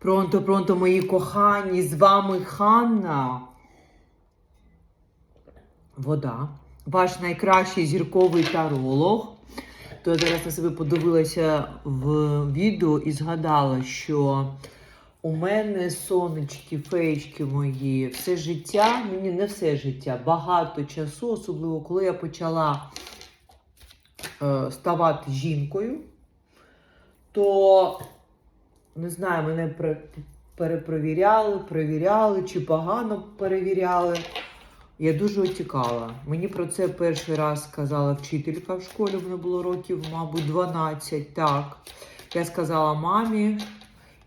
Пронто, пронто, мої кохані, з вами Ханна. Вода. Ваш найкращий зірковий таролог. То я зараз на себе подивилася в відео і згадала, що у мене сонечки, феєчки мої, все життя, мені не все життя, багато часу, особливо коли я почала е, ставати жінкою, то не знаю, мене перепровіряли, перевіряли чи погано перевіряли. Я дуже отікала. Мені про це перший раз сказала вчителька в школі, мені було років, мабуть, 12. Так. Я сказала мамі,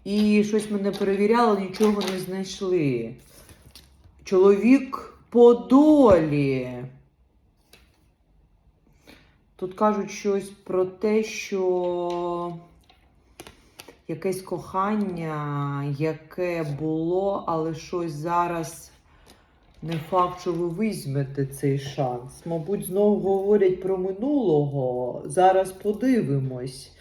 і щось мене перевіряло, нічого не знайшли. Чоловік по долі. Тут кажуть щось про те, що якесь кохання, яке було, але щось зараз не факт, що ви візьмете цей шанс. Мабуть, знову говорять про минулого. Зараз подивимось.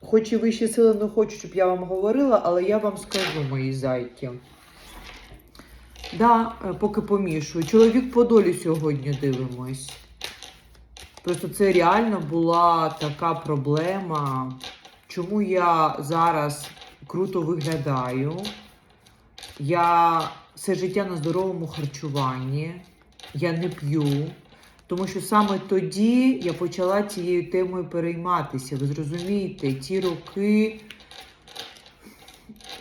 Хоч і вищі сили не хочуть, щоб я вам говорила, але я вам скажу, мої зайки. Да, е, поки помішую. Чоловік по долі сьогодні дивимось. Просто це реально була така проблема. Чому я зараз круто виглядаю? Я все життя на здоровому харчуванні, я не п'ю. Тому що саме тоді я почала цією темою перейматися. Ви зрозумієте, ті роки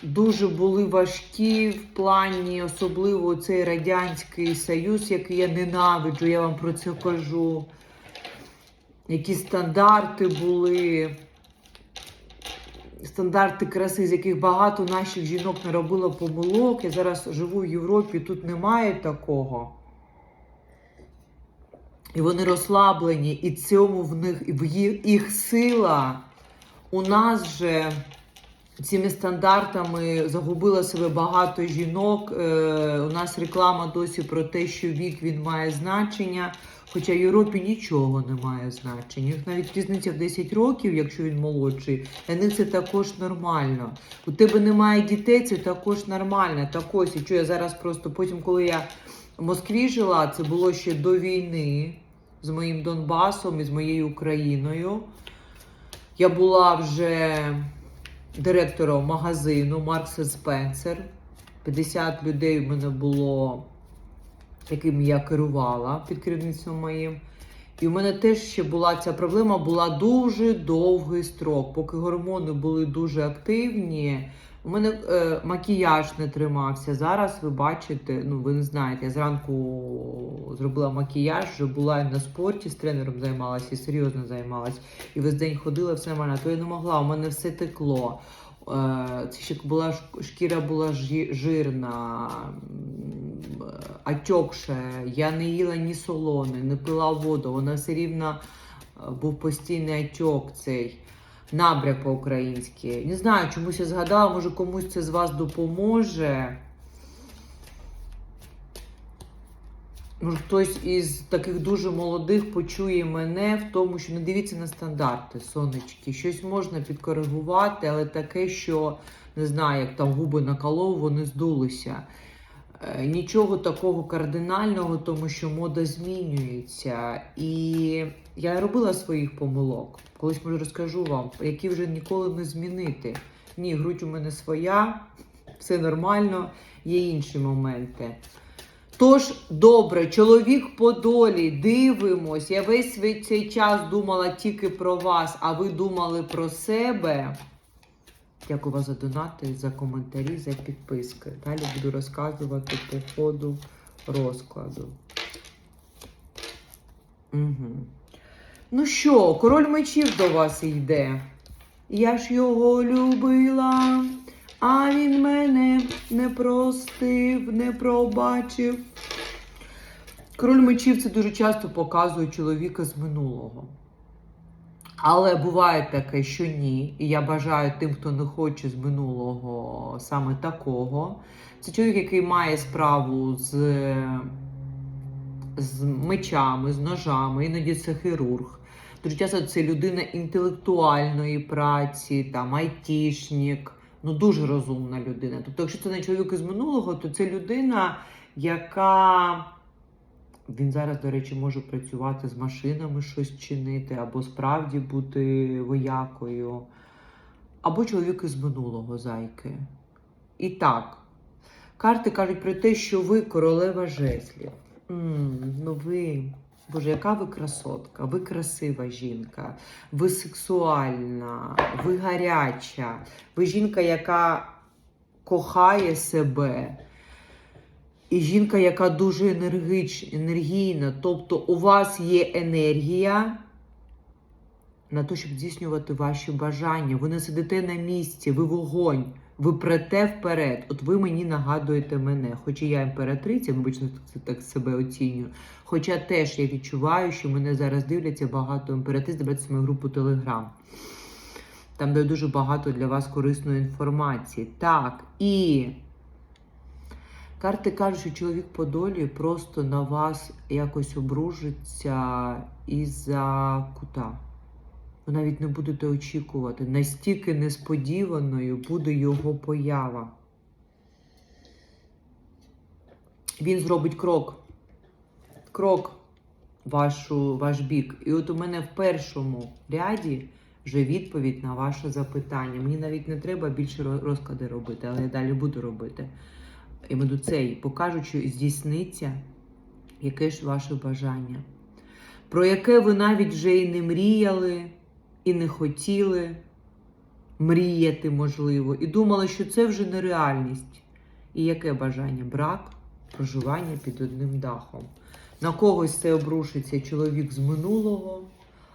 дуже були важкі в плані, особливо цей Радянський Союз, який я ненавиджу, я вам про це кажу. Які стандарти були, стандарти краси, з яких багато наших жінок не робило помилок. Я зараз живу в Європі, тут немає такого. І вони розслаблені, і цьому в них в їх, їх сила. У нас же цими стандартами загубило себе багато жінок. Е, у нас реклама досі про те, що вік він має значення. Хоча в Європі нічого не має значення. Навіть різниця в 10 років, якщо він молодший, для них це також нормально. У тебе немає дітей, це також нормально. Так ось, і що я зараз просто потім, коли я в Москві жила, це було ще до війни з моїм Донбасом і з моєю Україною. Я була вже директором магазину Маркс Спенсер. 50 людей в мене було, яким я керувала під керівництвом моїм. І в мене теж ще була ця проблема, була дуже довгий строк. Поки гормони були дуже активні, у мене е, макіяж не тримався. Зараз ви бачите, ну ви не знаєте, я зранку зробила макіяж, вже була і на спорті з тренером займалася, і серйозно займалась. І весь день ходила, все нормально. То я не могла, у мене все текло. Е, була шкіра була жирна, м, отекша. Я не їла ні солони, не пила воду. Вона все рівно е, був постійний отек цей набряк по-українськи. Не знаю, чомусь я згадала, може комусь це з вас допоможе. Хтось із таких дуже молодих почує мене в тому, що не дивіться на стандарти, сонечки. Щось можна підкоригувати, але таке, що не знаю, як там губи наколов, вони здулися. Е, Нічого такого кардинального, тому що мода змінюється. І я робила своїх помилок. Колись може розкажу вам, які вже ніколи не змінити. Ні, грудь у мене своя, все нормально, є інші моменти. Тож, добре, чоловік по долі, дивимось. Я весь цей час думала тільки про вас, а ви думали про себе. Дякую вас за донати, за коментарі, за підписки. Далі буду розказувати по ходу розкладу. Угу. Ну що, король мечів до вас йде. Я ж його любила, а він мене не простив, не пробачив. Король мечів це дуже часто показує чоловіка з минулого. Але буває таке, що ні. І я бажаю тим, хто не хоче з минулого саме такого. Це чоловік, який має справу з, з мечами, з ножами, іноді це хірург. Дуже часто це людина інтелектуальної праці, там айтішник, Ну, дуже розумна людина. Тобто, якщо це не чоловік із минулого, то це людина, яка. Він зараз, до речі, може працювати з машинами, щось чинити, або справді бути воякою, або чоловік із минулого зайки. І так, карти кажуть про те, що ви королева жезлів. м ну ви, Боже, яка ви красотка, ви красива жінка, ви сексуальна, ви гаряча, ви жінка, яка кохає себе. І жінка, яка дуже енергич, енергійна, тобто у вас є енергія на те, щоб здійснювати ваші бажання. Ви не сидите на місці, ви вогонь, ви прете вперед. От ви мені нагадуєте мене. Хоча я імператриця, вибачте, це так себе оцінюю. Хоча теж я відчуваю, що мене зараз дивляться багато імператриць, дивляться мою групу Телеграм. Там де дуже багато для вас корисної інформації. Так, і карти кажуть, що чоловік по долі просто на вас якось обружиться із-за кута. Ви навіть не будете очікувати. Настільки несподіваною буде його поява. Він зробить крок. Крок вашу, ваш бік. І от у мене в першому ряді вже відповідь на ваше запитання. Мені навіть не треба більше розклади робити, але я далі буду робити. І до цей покажуть, що здійсниться яке ж ваше бажання, про яке ви навіть вже і не мріяли, і не хотіли мріяти, можливо, і думали, що це вже нереальність. І яке бажання? Брак проживання під одним дахом. На когось це обрушиться чоловік з минулого,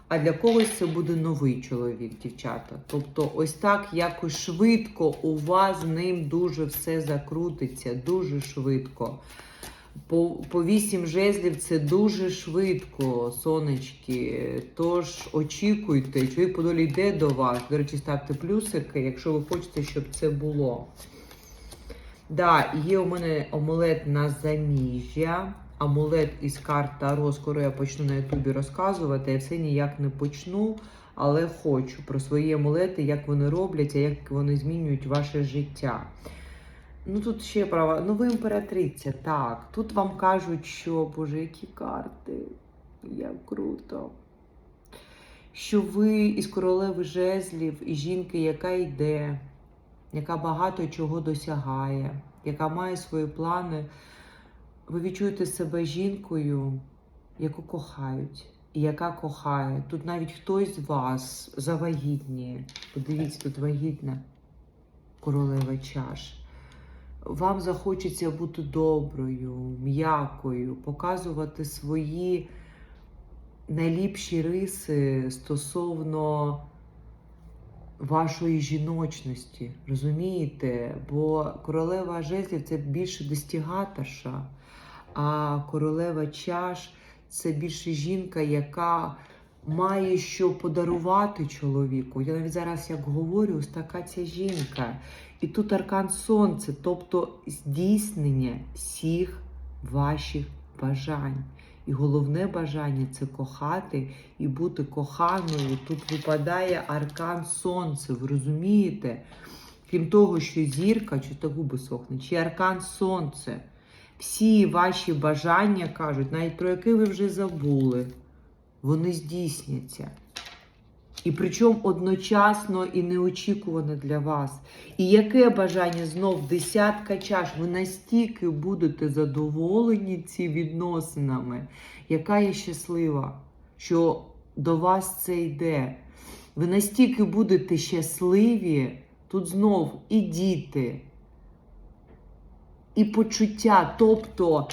а для когось це буде новий чоловік, дівчата. Тобто, ось так якось швидко у вас з ним дуже все закрутиться, дуже швидко. По, по 8 жезлів це дуже швидко, сонечки. Тож очікуйте, чоловік по долі йде до вас. До речі, ставте плюсики, якщо ви хочете, щоб це було. Да, є у мене амулет на заміжжя. Амулет із карт Таро. Скоро я почну на Ютубі розказувати. Я все ніяк не почну, але хочу про свої амулети, як вони робляться, як вони змінюють ваше життя. Ну тут ще права. Ну ви імператриця, так. Тут вам кажуть, що, боже, які карти. Як круто. Що ви із королеви жезлів, і жінки, яка йде, яка багато чого досягає, яка має свої плани. Ви відчуєте себе жінкою, яку кохають, і яка кохає. Тут навіть хтось з вас завагітніє. Подивіться, тут вагітна королева чаш. Вам захочеться бути доброю, м'якою, показувати свої найліпші риси стосовно вашої жіночності. Розумієте? Бо королева жезлів це більше достігаторша, а королева чаш це більше жінка, яка має що подарувати чоловіку. Я навіть зараз як говорю, така ця жінка. І тут аркан сонце, тобто здійснення всіх ваших бажань. І головне бажання це кохати і бути коханою. Тут випадає аркан сонце, ви розумієте? Крім того, що зірка, чи то губи сохнуть, чи аркан сонце. Всі ваші бажання кажуть, навіть про які ви вже забули, вони здійсняться. І причому одночасно і неочікувано для вас. І яке бажання знов десятка чаш, ви настільки будете задоволені ці відносинами, яка я щаслива, що до вас це йде. Ви настільки будете щасливі, тут знов і діти, і почуття. Тобто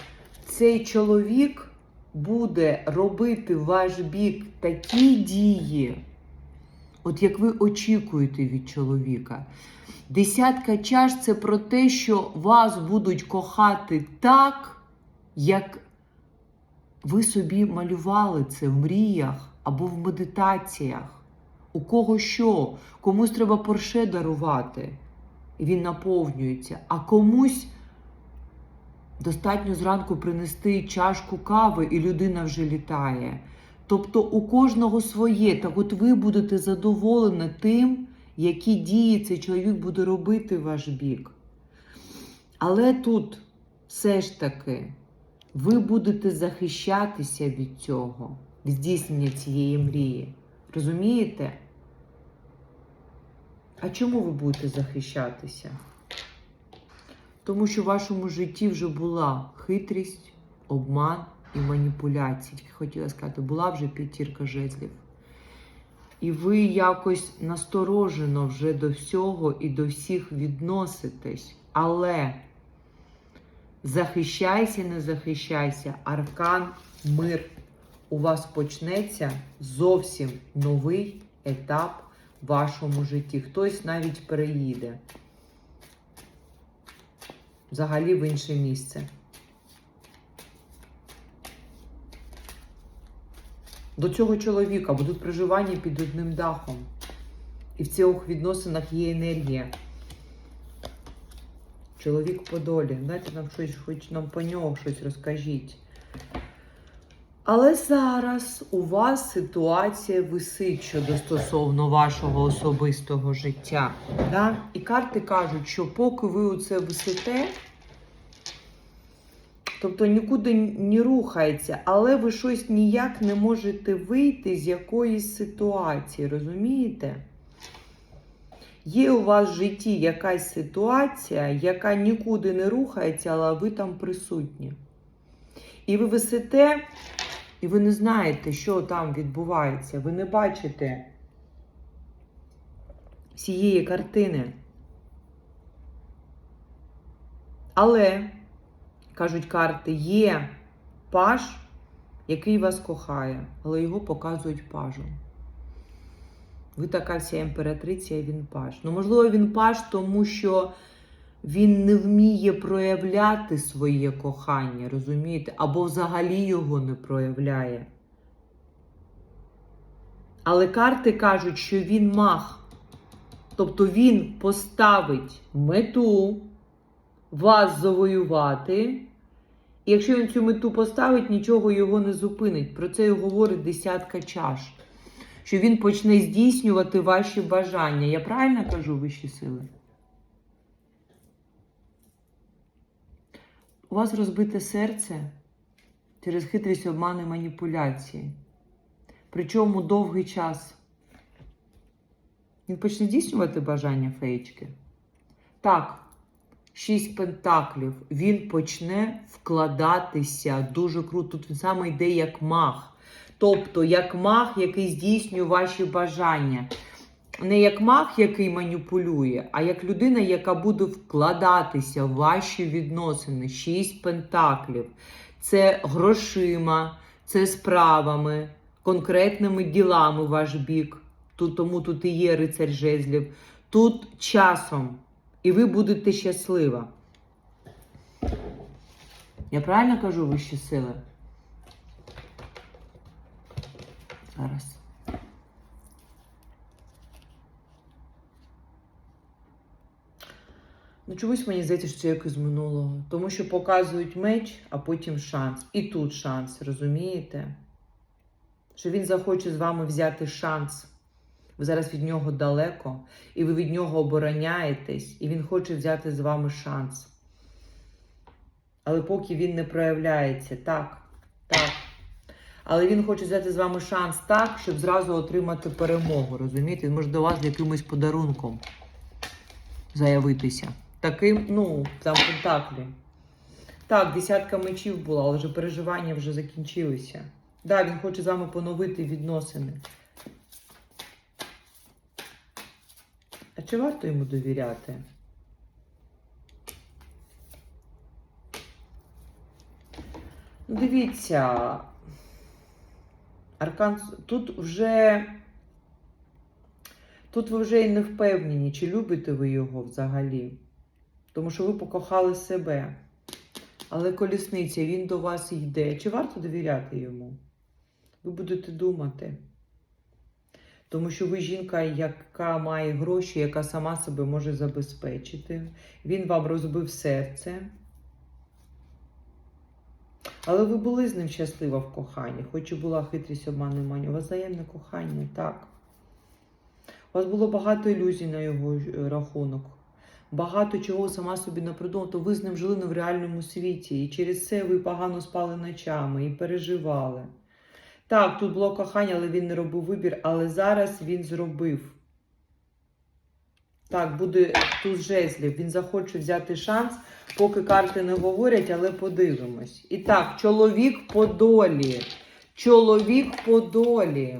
цей чоловік буде робити ваш бік такі дії. От як ви очікуєте від чоловіка. Десятка чаш це про те, що вас будуть кохати так, як ви собі малювали це в мріях або в медитаціях. У кого що? Комусь треба порше дарувати, і він наповнюється, а комусь достатньо зранку принести чашку кави, і людина вже літає. Тобто у кожного своє. Так от ви будете задоволені тим, які дії цей чоловік буде робити в ваш бік. Але тут все ж таки ви будете захищатися від цього, від здійснення цієї мрії. Розумієте? А чому ви будете захищатися? Тому що в вашому житті вже була хитрість, обман і маніпуляції. Тільки хотіла сказати, була вже п'ятірка жезлів. І ви якось насторожено вже до всього і до всіх відноситесь. Але захищайся, не захищайся, аркан, мир. У вас почнеться зовсім новий етап в вашому житті. Хтось навіть переїде взагалі в інше місце. До цього чоловіка будуть проживання під одним дахом. І в цих відносинах є енергія. Чоловік по долі. Дайте нам щось, хоч нам по нього щось розкажіть. Але зараз у вас ситуація висить щодо стосовно вашого особистого життя. Да? І карти кажуть, що поки ви у це висите, тобто нікуди не рухається, але ви щось ніяк не можете вийти з якоїсь ситуації, розумієте? Є у вас в житті якась ситуація, яка нікуди не рухається, але ви там присутні. І ви висите, і ви не знаєте, що там відбувається. Ви не бачите всієї картини. Але, кажуть карти, є паж, який вас кохає, але його показують пажом. Ви така вся імператриця, і він паж. Ну, можливо, він паж, тому що він не вміє проявляти своє кохання, розумієте? Або взагалі його не проявляє. Але карти кажуть, що він мах. Тобто він поставить мету вас завоювати. І якщо він цю мету поставить, нічого його не зупинить. Про це і говорить десятка чаш. Що він почне здійснювати ваші бажання. Я правильно кажу вищі сили? У вас розбите серце через хитрість обмани маніпуляції. Причому довгий час. Він почне здійснювати бажання феєчки? Так, шість пентаклів. Він почне вкладатися дуже круто. Тут він саме йде як мах. Тобто, як мах, який здійснює ваші бажання. Не як мах, який маніпулює, а як людина, яка буде вкладатися в ваші відносини. Шість пентаклів. Це грошима, це справами, конкретними ділами ваш бік. Тут, тому тут і є рицарь жезлів. Тут часом. І ви будете щаслива. Я правильно кажу вищі сили? Зараз. Ну, чомусь мені здається, що це як із минулого. Тому що показують меч, а потім шанс. І тут шанс, розумієте? Що він захоче з вами взяти шанс. Ви зараз від нього далеко, і ви від нього обороняєтесь, і він хоче взяти з вами шанс. Але поки він не проявляється, так, так. Але він хоче взяти з вами шанс так, щоб зразу отримати перемогу. Розумієте? Він може до вас якимось подарунком заявитися. Таким, ну, там пентаклі. Так, десятка мечів була, але вже переживання вже закінчилися. Так, да, він хоче з вами поновити відносини. Чи варто йому довіряти? Ну, дивіться, Аркан, тут вже. Тут ви вже і не впевнені, чи любите ви його взагалі. Тому що ви покохали себе. Але колісниця, він до вас йде. Чи варто довіряти йому? Ви будете думати. Тому що ви жінка, яка має гроші, яка сама себе може забезпечити. Він вам розбив серце. Але ви були з ним щаслива в коханні, хоч і була хитрість обману мані. У вас взаємне кохання, так. У У вас було багато ілюзій на його е, рахунок. Багато чого сама собі напридумала, то ви з ним жили не в реальному світі. І через це ви погано спали ночами і переживали. Так, тут було кохання, але він не робив вибір, але зараз він зробив. Так, буде тут жезлів. Він захоче взяти шанс, поки карти не говорять, але подивимось. І так, чоловік по долі. Чоловік по долі.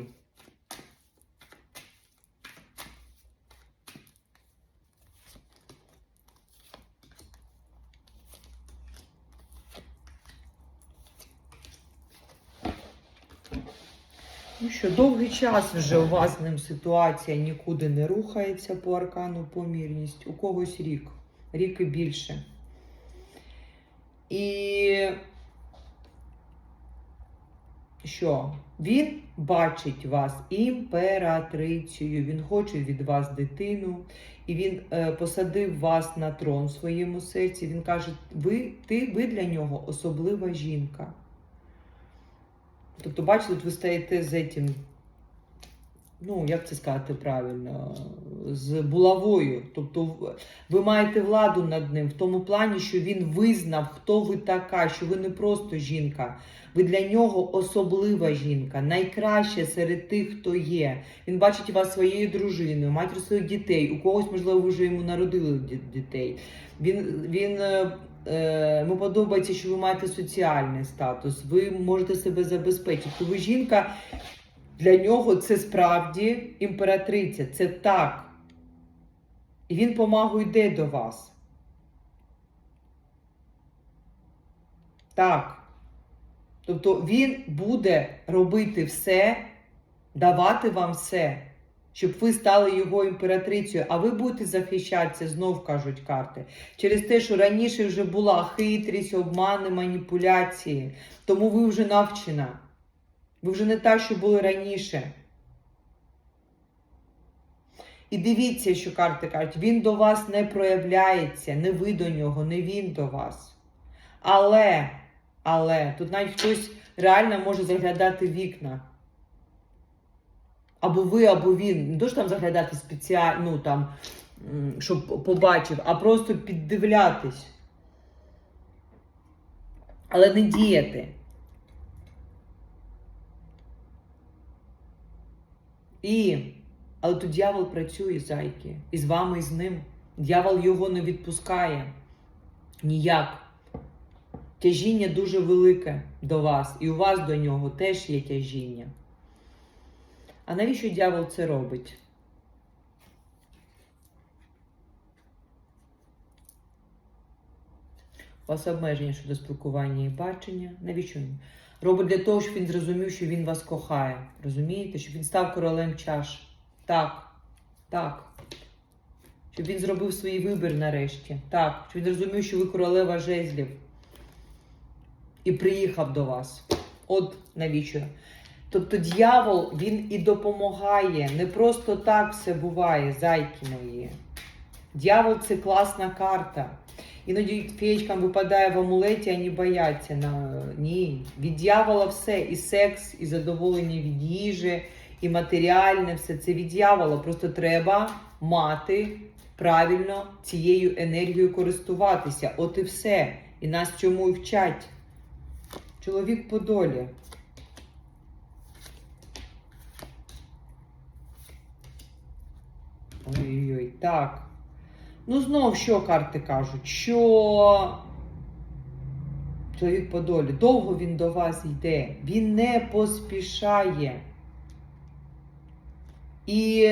Що, довгий час вже у вас ним ситуація нікуди не рухається по аркану помірність. У когось рік, рік і більше. І що? Він бачить вас імператрицею, він хоче від вас дитину, і він е, посадив вас на трон в своєму серці. Він каже: ви, ти, ви для нього особлива жінка. Тобто, бачите, ви стаєте з этим, ну, як це сказати правильно, з булавою. Тобто ви маєте владу над ним в тому плані, що він визнав, хто ви така, що ви не просто жінка. Ви для нього особлива жінка, найкраща серед тих, хто є. Він бачить вас своєю дружиною, матір своїх дітей. У когось, можливо, ви вже йому народили дітей. Він, він е, йому подобається, що ви маєте соціальний статус, ви можете себе забезпечити. Ви жінка для нього це справді імператриця, це так. І він помагу йде до вас. Так. Тобто він буде робити все, давати вам все, щоб ви стали його імператрицею, а ви будете захищатися, знов кажуть карти, через те, що раніше вже була хитрість, обмани, маніпуляції. Тому ви вже навчена. Ви вже не та, що були раніше. І дивіться, що карти кажуть, він до вас не проявляється, не ви до нього, не він до вас. Але, але, тут навіть хтось реально може заглядати вікна. Або ви, або він. Не що там заглядати спеціально, ну там, щоб побачив, а просто піддивлятись. Але не діяти. І, але тут дьявол працює, зайки, і з вами, і з ним. Дьявол його не відпускає. Ніяк. Тяжіння дуже велике до вас, і у вас до нього теж є тяжіння. А навіщо дьявол це робить? У вас обмеження щодо спілкування і бачення. Навіщо він? Робить для того, щоб він зрозумів, що він вас кохає. Розумієте? Щоб він став королем чаш. Так. Так. Щоб він зробив свій вибір нарешті. Так. Щоб він зрозумів, що ви королева жезлів. І приїхав до вас. От навіщо. Тобто дьявол, він і допомагає. Не просто так все буває, зайки мої. Дьявол це класна карта. Іноді феєчкам випадає в амулеті, вони бояться. На... Ні. Від дьявола все. І секс, і задоволення від їжі, і матеріальне, все це від дьявола. Просто треба мати правильно цією енергією користуватися. От і все. І нас чому і вчать. Чоловік по долі. Ой-ой-ой, так. Ну, знов що карти кажуть? Що чоловік по долі, довго він до вас йде, він не поспішає. І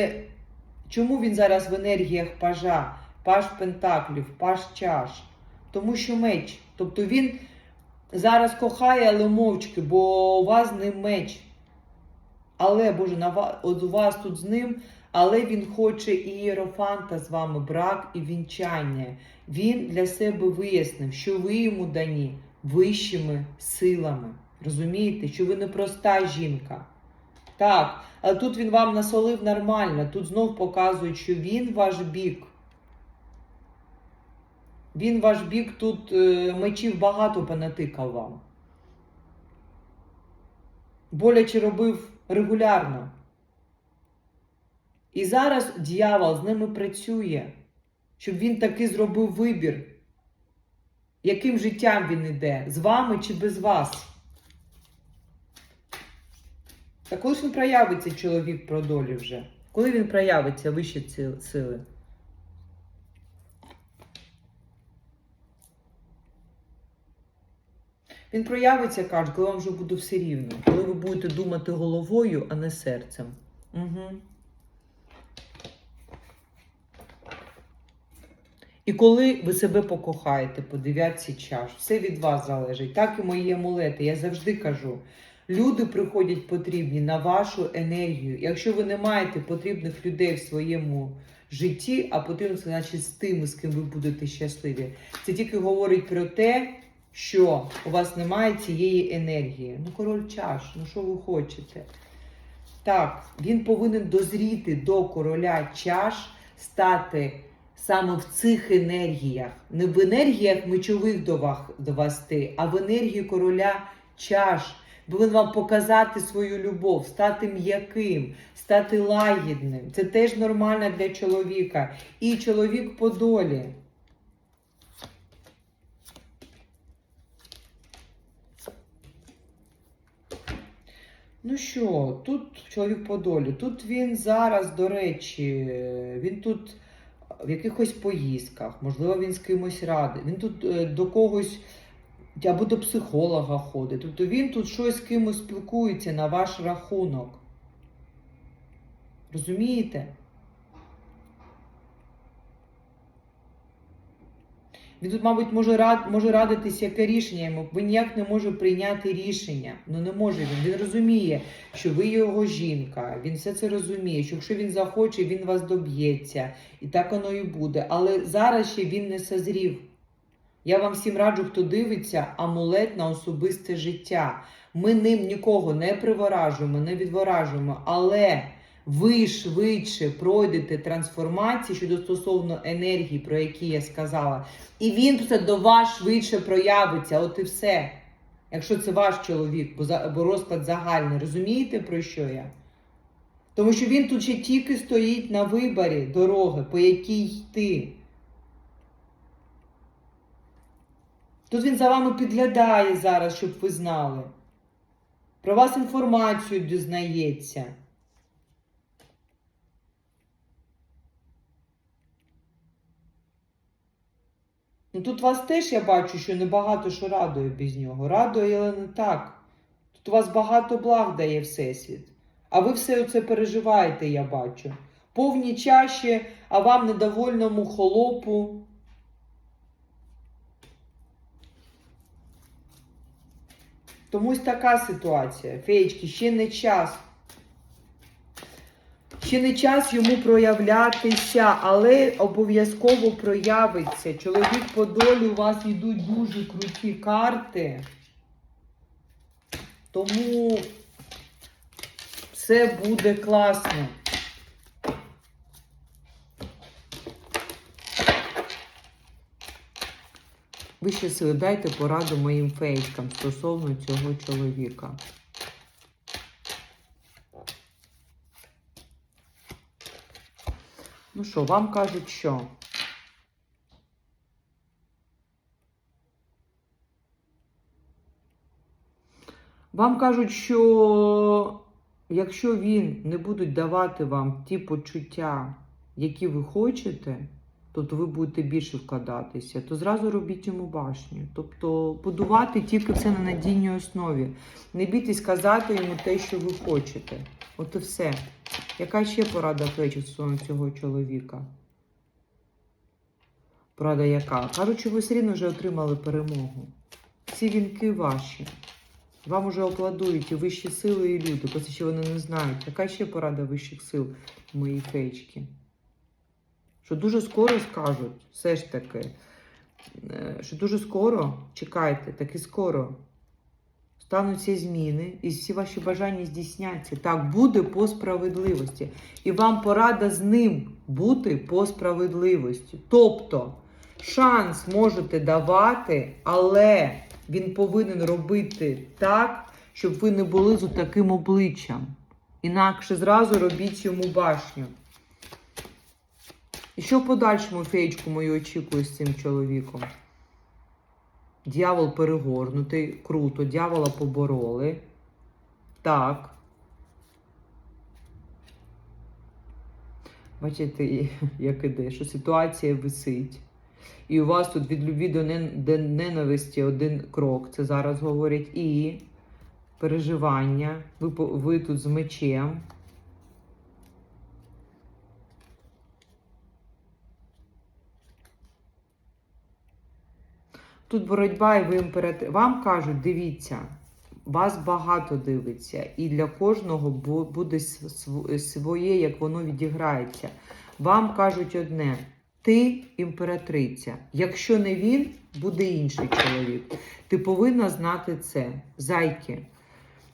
чому він зараз в енергіях пажа, паж пентаклів, паж чаш? Тому що меч. Тобто він зараз кохає, але мовчки, бо у вас ним меч. Але, Боже, на ва- от у вас тут з ним, але він хоче і ієрофанта з вами, брак і вінчання. Він для себе вияснив, що ви йому дані вищими силами. Розумієте, що ви не проста жінка. Так, але тут він вам насолив нормально. Тут знов показують, що він ваш бік. Він ваш бік тут е, мечів багато понатикав вам. Боляче робив регулярно. І зараз дьявол з ними працює, щоб він таки зробив вибір, яким життям він іде, з вами чи без вас. Та коли ж він проявиться чоловік про долі вже? Коли він проявиться вищі сили? Він проявиться, каже, коли вам вже буде все рівно. Коли ви будете думати головою, а не серцем. Угу. І коли ви себе покохаєте по дев'ятці чаш, все від вас залежить. Так і мої амулети. Я завжди кажу. Люди приходять потрібні на вашу енергію. Якщо ви не маєте потрібних людей в своєму житті, а потрібно це значить з тими, з ким ви будете щасливі, це тільки говорить про те, що у вас немає цієї енергії. Ну, король чаш, ну що ви хочете? Так, він повинен дозріти до короля чаш, стати саме в цих енергіях. Не в енергіях мечових до вас, до вас ти, а в енергії короля чаш. Повинен вам показати свою любов, стати м'яким, стати лагідним. Це теж нормально для чоловіка. І чоловік по долі. Ну що, тут чоловік по долі. Тут він зараз, до речі, він тут в якихось поїздках, можливо, він з кимось радий. Він тут е, до когось або до психолога ходить. Тобто він тут щось з кимось спілкується на ваш рахунок. Розумієте? Він тут, мабуть, може рад, може радитись, яке рішення йому. Він ніяк не може прийняти рішення. Ну не може він. Він розуміє, що ви його жінка. Він все це розуміє. Що якщо він захоче, він вас доб'ється. І так воно і буде. Але зараз ще він не созрів. Я вам всім раджу, хто дивиться, амулет на особисте життя. Ми ним нікого не приворажуємо, не відворажуємо, але ви швидше пройдете трансформації щодо стосовно енергії, про які я сказала, і він все до вас швидше проявиться. От і все. Якщо це ваш чоловік, бо, розклад загальний, розумієте про що я? Тому що він тут ще тільки стоїть на виборі дороги, по якій йти. Тут він за вами підглядає зараз, щоб ви знали. Про вас інформацію дізнається. Ну тут вас теж я бачу, що небагато що радує без нього. Радує, але не так. Тут вас багато благ дає Всесвіт. А ви все це переживаєте, я бачу. Повні чаші, а вам недовольному холопу. Тому ось така ситуація. Феєчки, ще не час. Ще не час йому проявлятися, але обов'язково проявиться. Чоловік по долі у вас йдуть дуже круті карти. Тому все буде класно. Ви ще дайте пораду моїм фейкам стосовно цього чоловіка. Ну що, вам кажуть, що? Вам кажуть, що якщо він не будуть давати вам ті почуття, які ви хочете, тобто ви будете більше вкладатися, то зразу робіть йому башню. Тобто будувати тільки все на надійній основі. Не бійтесь казати йому те, що ви хочете. От і все. Яка ще порада плечі стосовно цього чоловіка? Порада яка? Кажуть, ви все рівно вже отримали перемогу. Ці вінки ваші. Вам уже оплодують і вищі сили, і люди, просто що вони не знають. Яка ще порада вищих сил, мої феєчки? Що дуже скоро скажуть, все ж таки, е, що дуже скоро, чекайте, таки скоро стануться зміни, і всі ваші бажання здійсняться. Так, буде по справедливості. І вам порада з ним бути по справедливості. Тобто, шанс можете давати, але він повинен робити так, щоб ви не були з таким обличчям. Інакше зразу робіть йому башню. І що в подальшому феєчку мою очікує з цим чоловіком? Дьявол перегорнутий, круто, дьявола побороли. Так. Бачите, як іде, що ситуація висить. І у вас тут від любві до ненависті один крок. Це зараз говорять. І переживання. Ви, ви тут з мечем. Тут боротьба і ви імператив. Вам кажуть, дивіться, вас багато дивиться, і для кожного буде св- св- своє, як воно відіграється. Вам кажуть одне: ти імператриця. Якщо не він, буде інший чоловік. Ти повинна знати це. Зайки.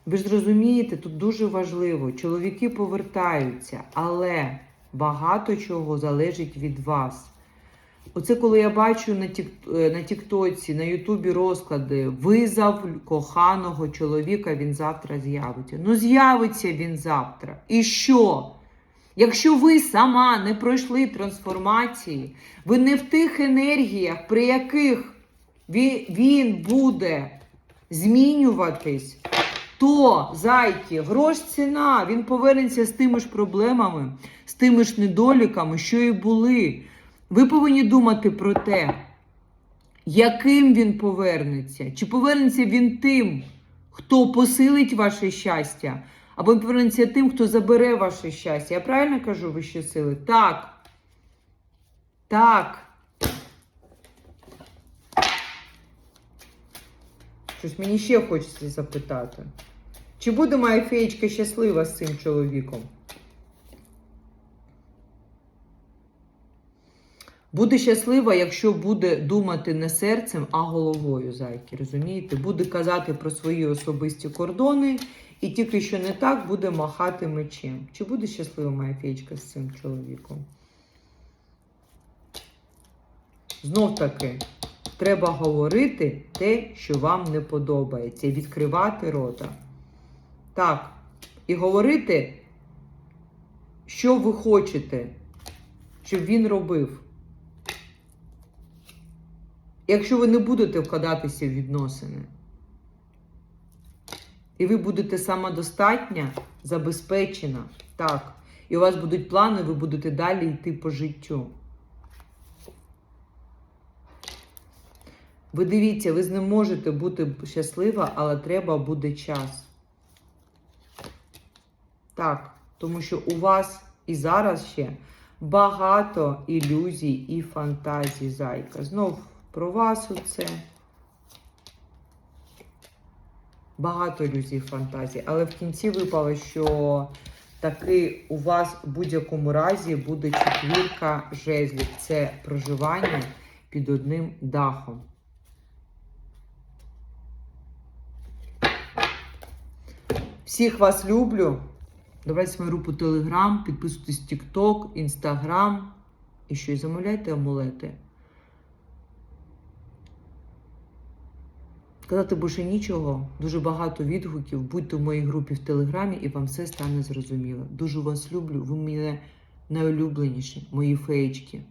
Ви ж розумієте, тут дуже важливо. Чоловіки повертаються, але багато чого залежить від вас. Оце коли я бачу на тік, е, на Тіктоці, на Ютубі розклади, визов коханого чоловіка, він завтра з'явиться. Ну, з'явиться він завтра. І що? Якщо ви сама не пройшли трансформації, ви не в тих енергіях, при яких він буде змінюватись, то зайки, грош ціна, він повернеться з тими ж проблемами, з тими ж недоліками, що і були. Ви повинні думати про те, яким він повернеться. Чи повернеться він тим, хто посилить ваше щастя, або він повернеться тим, хто забере ваше щастя. Я правильно кажу вищі сили? Так. Так. Щось мені ще хочеться запитати. Чи буде моя феєчка щаслива з цим чоловіком? Буде щаслива, якщо буде думати не серцем, а головою, зайки. Розумієте? Буде казати про свої особисті кордони, і тільки що не так буде махати мечем. Чи буде щаслива моя феєчка з цим чоловіком? Знов таки, треба говорити те, що вам не подобається, відкривати рота. Так, і говорити, що ви хочете, щоб він робив. Якщо ви не будете вкладатися в відносини, і ви будете самодостатня, забезпечена, так, і у вас будуть плани, ви будете далі йти по життю. Ви дивіться, ви з ним можете бути щаслива, але треба буде час. Так, тому що у вас і зараз ще багато ілюзій і фантазій, зайка. Знов про вас оце. Багато ілюзій фантазій. Але в кінці випало, що таки у вас в будь-якому разі буде четвірка жезлів. Це проживання під одним дахом. Всіх вас люблю. Давайте мою групу Телеграм, підписуйтесь в TikTok, Інстаграм. І що, і замовляйте амулети. Казати більше нічого, дуже багато відгуків. Будьте в моїй групі в Телеграмі і вам все стане зрозуміло. Дуже вас люблю. Ви мене найулюбленіші, мої феєчки.